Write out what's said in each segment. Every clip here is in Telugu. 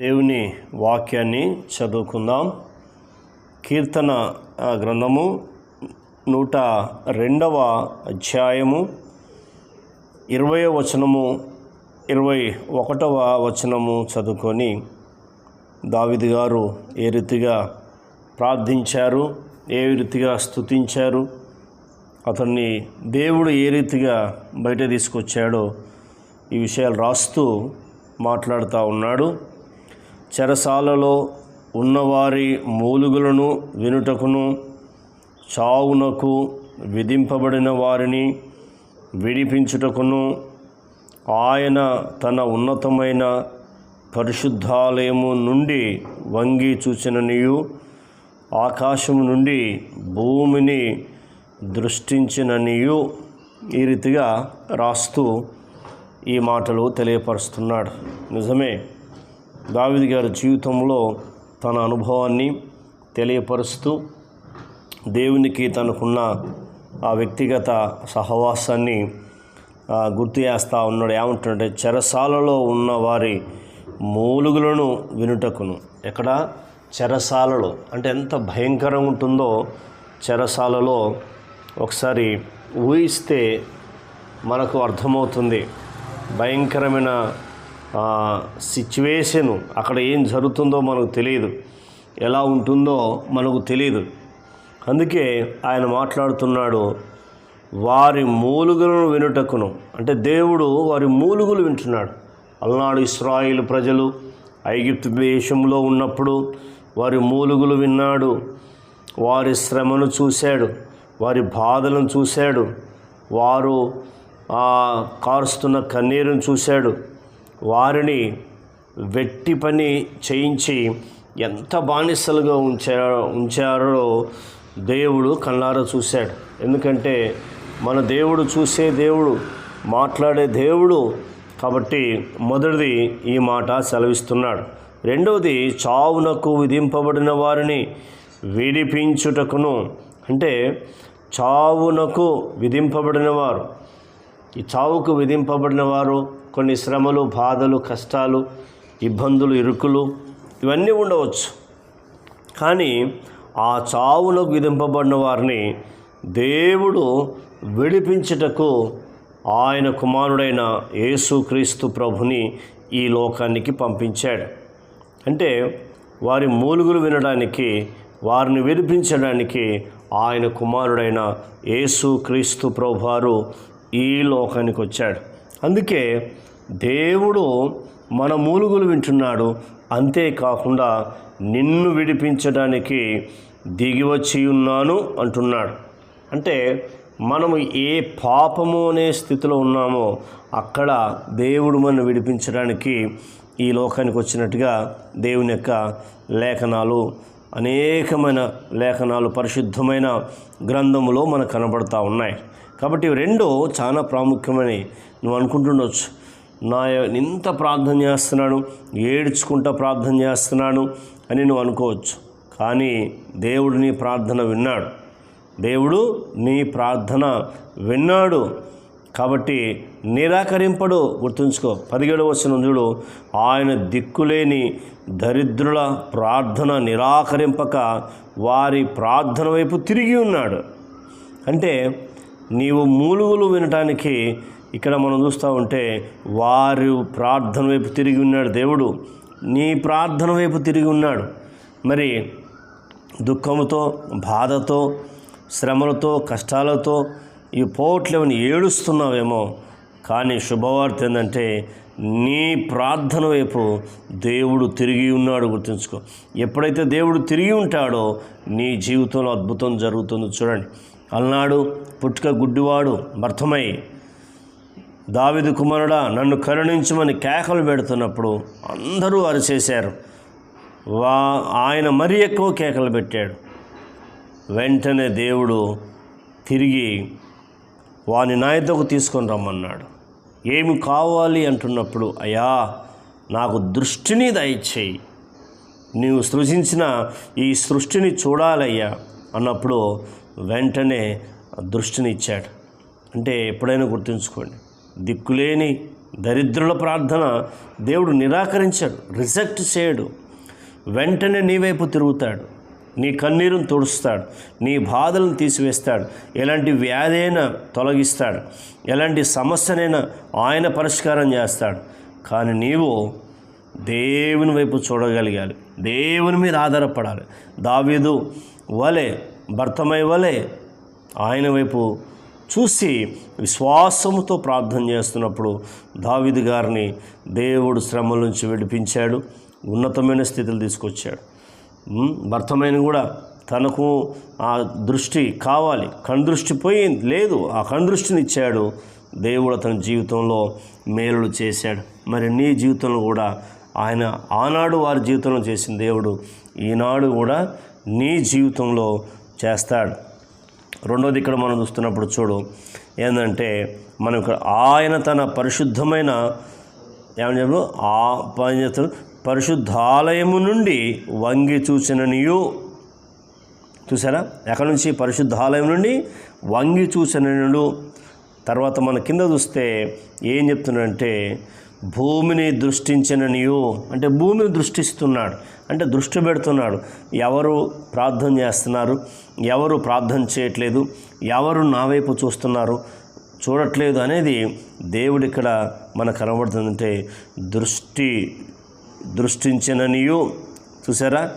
దేవుని వాక్యాన్ని చదువుకుందాం. కీర్తన గ్రంథము నూట రెండవ అధ్యాయము ఇరవై వచనము ఇరవై ఒకటవ వచనము చదువుకొని దావిది గారు ఏ రీతిగా ప్రార్థించారు ఏ రీతిగా స్తుతించారు అతన్ని దేవుడు ఏ రీతిగా బయట తీసుకొచ్చాడో ఈ విషయాలు రాస్తూ మాట్లాడుతూ ఉన్నాడు. చెరసాలలో ఉన్నవారి మూలుగులను వినుటకును చావునకు విధింపబడిన వారిని విడిపించుటకును ఆయన తన ఉన్నతమైన పరిశుద్ధాలయము నుండి వంగి చూచిననియు ఆకాశం నుండి భూమిని దృష్టించిననియు ఈ రీతిగా రాస్తూ ఈ మాటలు తెలియపరుస్తున్నాడు. నిజమే దావిది గారి జీవితంలో తన అనుభవాన్ని తెలియపరుస్తూ దేవునికి తనకున్న ఆ వ్యక్తిగత సహవాసాన్ని గుర్తు చేస్తూ ఉన్నాడు. ఏమంటుంటే చెరసాలలో ఉన్న వారి మూలుగులను వినుటకును. ఎక్కడ? చెరసాలలో. అంటే ఎంత భయంకరంగా ఉంటుందో చెరసాలలో ఒకసారి ఊహిస్తే మనకు అర్థమవుతుంది. భయంకరమైన సిచ్యువేషను అక్కడ ఏం జరుగుతుందో మనకు తెలియదు. ఎలా ఉంటుందో మనకు తెలియదు. అందుకే ఆయన మాట్లాడుతున్నాడు వారి మూలుగులను వినుటకును. అంటే దేవుడు వారి మూలుగులు వింటున్నాడు. అలనాడు ఇస్రాయిల్ ప్రజలు ఐగిప్తు దేశంలో ఉన్నప్పుడు వారి మూలుగులు విన్నాడు. వారి శ్రమను చూశాడు. వారి బాధలను చూశాడు. వారు కారుస్తున్న కన్నీరును చూశాడు. వారిని వెట్టి పని చేయించి ఎంత బానిసలుగా ఉంచారో ఉంచారో దేవుడు కళ్ళారా చూశాడు. ఎందుకంటే మన దేవుడు చూసే దేవుడు మాట్లాడే దేవుడు కాబట్టి మొదటిది ఈ మాట సెలవిస్తున్నాడు. రెండవది చావునకు విధింపబడిన వారిని విడిపించుటకును. అంటే చావునకు విధింపబడిన వారు. ఈ చావుకు విధింపబడిన వారు కొన్ని శ్రమలు బాధలు కష్టాలు ఇబ్బందులు ఇరుకులు ఇవన్నీ ఉండవచ్చు. కానీ ఆ చావులకు విధింపబడిన వారిని దేవుడు విడిపించుటకు ఆయన కుమారుడైన యేసుక్రీస్తు ప్రభుని ఈ లోకానికి పంపించాడు. అంటే వారి మూలుగులు వినడానికి వారిని విడిపించడానికి ఆయన కుమారుడైన యేసు క్రీస్తు ప్రభువారు ఈ లోకానికి వచ్చాడు. అందుకే దేవుడు మన మూలుగులు వింటున్నాడు. అంతేకాకుండా నిన్ను విడిపించడానికి దిగివచ్చి ఉన్నాను అంటున్నాడు. అంటే మనము ఏ పాపము అనే స్థితిలో ఉన్నామో అక్కడ దేవుడు మనం విడిపించడానికి ఈ లోకానికి వచ్చినట్టుగా దేవుని యొక్క లేఖనాలు అనేకమైన లేఖనాలు పరిశుద్ధమైన గ్రంథములో మనకు కనబడతా ఉన్నాయి. కాబట్టి రెండు చాలా ప్రాముఖ్యమని నువ్వు అనుకుంటుండొచ్చు. నా ఇంత ప్రార్థన చేస్తున్నాను ఏడ్చుకుంటా ప్రార్థన చేస్తున్నాను అని నువ్వు అనుకోవచ్చు. కానీ దేవుడు నీ ప్రార్థన విన్నాడు. దేవుడు నీ ప్రార్థన విన్నాడు కాబట్టి నిరాకరింపడు. గుర్తుంచుకో పదిహేడు వచ్చిన చూడు. ఆయన దిక్కులేని దరిద్రుల ప్రార్థన నిరాకరింపక వారి ప్రార్థన వైపు తిరిగి ఉన్నాడు. అంటే నీవు మూలుగులు వినటానికి ఇక్కడ మనం చూస్తూ ఉంటే వారు ప్రార్థన వైపు తిరిగి ఉన్నాడు దేవుడు. నీ ప్రార్థన వైపు తిరిగి ఉన్నాడు. మరి దుఃఖముతో బాధతో శ్రమలతో కష్టాలతో ఈ పోవట్లేమని ఏడుస్తున్నావేమో. కానీ శుభవార్త ఏంటంటే నీ ప్రార్థన వైపు దేవుడు తిరిగి ఉన్నాడు గుర్తుంచుకో. ఎప్పుడైతే దేవుడు తిరిగి ఉంటాడో నీ జీవితంలో అద్భుతం జరుగుతుందో చూడండి. అలనాడు పుట్టుక గుడ్డివాడు భర్తమై దావిదు కుమారుడా నన్ను కరుణించమని కేకలు పెడుతున్నప్పుడు అందరూ అరిచేశారు. వా ఆయన మరీ ఎక్కువ కేకలు పెట్టాడు. వెంటనే దేవుడు తిరిగి వాని నాయతకు తీసుకొని రమ్మన్నాడు. ఏమి కావాలి అంటున్నప్పుడు అయ్యా నాకు దృష్టిని దయచేయి. నీవు సృజించిన ఈ సృష్టిని చూడాలయ్యా అన్నప్పుడు వెంటనే దృష్టిని ఇచ్చాడు. అంటే ఎప్పుడైనా గుర్తుంచుకోండి దిక్కులేని దరిద్రుల ప్రార్థన దేవుడు నిరాకరించాడు రిజెక్ట్ చేయడు. వెంటనే నీ వైపు తిరుగుతాడు నీ కన్నీరును తుడుస్తాడు నీ బాధలను తీసివేస్తాడు ఎలాంటి వ్యాధి అయినా తొలగిస్తాడు ఎలాంటి సమస్యనైనా ఆయన పరిష్కారం చేస్తాడు. కానీ నీవు దేవుని వైపు చూడగలిగాలి దేవుని మీద ఆధారపడాలి. దావీదు వలె భర్తమై వలె ఆయన వైపు చూసి విశ్వాసముతో ప్రార్థన చేస్తున్నప్పుడు దావిది గారిని దేవుడు శ్రమల నుంచి విడిపించాడు ఉన్నతమైన స్థితిలో తీసుకొచ్చాడు. భర్తమైన కూడా తనకు ఆ దృష్టి కావాలి కణదృష్టి పోయింది లేదు ఆ కండృష్టిని ఇచ్చాడు. దేవుడు అతని జీవితంలో మేలులు చేశాడు. మరి నీ జీవితంలో కూడా ఆయన ఆనాడు వారి జీవితంలో చేసిన దేవుడు ఈనాడు కూడా నీ జీవితంలో చేస్తాడు. రెండోది ఇక్కడ మనం చూస్తున్నప్పుడు చూడు ఏంటంటే మనం ఇక్కడ ఆయన తన పరిశుద్ధమైన ఏమని చెప్పు? ఆ పని చేస్తాడు. పరిశుద్ధాలయము నుండి వంగి చూసిననియు చూసారా ఎక్కడి నుంచి? పరిశుద్ధాలయం నుండి వంగి చూసిననుడు తర్వాత మన కింద చూస్తే ఏం చెప్తున్నాడంటే భూమిని దృష్టించననియో. అంటే భూమిని దృష్టిస్తున్నాడు. అంటే దృష్టి పెడుతున్నాడు. ఎవరు ప్రార్థన చేస్తున్నారు? ఎవరు ప్రార్థన చేయట్లేదు? ఎవరు నా వైపు చూస్తున్నారు? చూడట్లేదు అనేది దేవుడు ఇక్కడ మనకు కనబడుతుందంటే దృష్టి దృష్టించననియో. చూసారా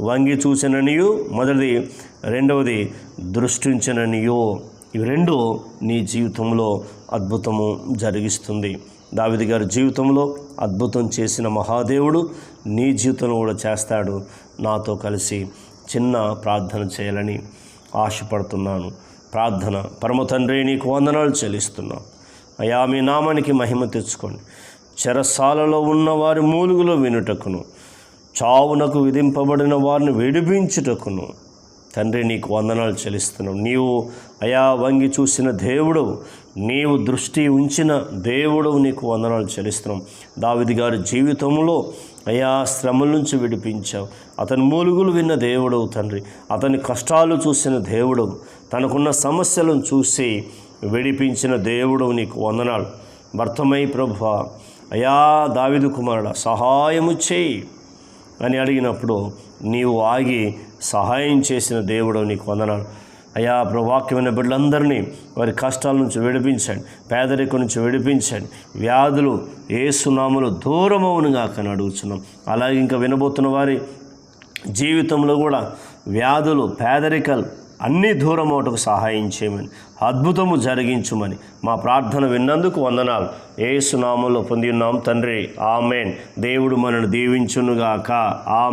వంగి చూసిననియు. మొదటిది. రెండవది దృష్టించననియో. ఇవి రెండు నీ జీవితంలో అద్భుతము జరిగిస్తుంది. దావిది గారి జీవితంలో అద్భుతం చేసిన మహాదేవుడు నీ జీవితంలో కూడా చేస్తాడు. నాతో కలిసి చిన్న ప్రార్థన చేయాలని ఆశపడుతున్నాను. ప్రార్థన. పరమ తండ్రి నీకు వందనాలు చెల్లిస్తున్నాం. అయా మీ నామానికి మహిమ తెచ్చుకోండి. చెరసాలలో ఉన్న వారి మూలుగులో వినుటకును. చావునకు విధింపబడిన వారిని విడిపించుటకును. తండ్రి నీకు వందనాలు చెల్లిస్తున్నాం. నీవు అయా వంగి చూసిన దేవుడు నీవు దృష్టి ఉంచిన దేవుడు నీకు వందనాలు చెల్లిస్తున్నాం. దావిది గారి జీవితంలో అయా శ్రమల నుంచి విడిపించావు. అతని మూలుగులు విన్న దేవుడు తండ్రి అతని కష్టాలు చూసిన దేవుడు తనకున్న సమస్యలను చూసి విడిపించిన దేవుడు నీకు వందనాలు. భర్తమై ప్రభు అయా దావిదు కుమారుడ సహాయము చేయి. అని అడిగినప్పుడు నీవు ఆగి సహాయం చేసిన దేవుడు నీకు వందనాలు. అయా ప్రవాక్యమైన బిడ్డలందరినీ వారి కష్టాల నుంచి విడిపించండి పేదరికం నుంచి విడిపించండి. వ్యాధులు ఏసునాములు దూరమవునుగా అని అడుగుతున్నాం అలాగే ఇంకా వినబోతున్న వారి జీవితంలో కూడా వ్యాధులు పేదరికలు అన్ని దూరమోటకు సహాయం చేయమని అద్భుతము జరిగించుమని మా ప్రార్థన విన్నందుకు వందనాలు. ఏసునామంలో పొంది ఉన్నాం తండ్రి. ఆమెన్. దేవుడు మనను దీవించునుగాక. ఆమె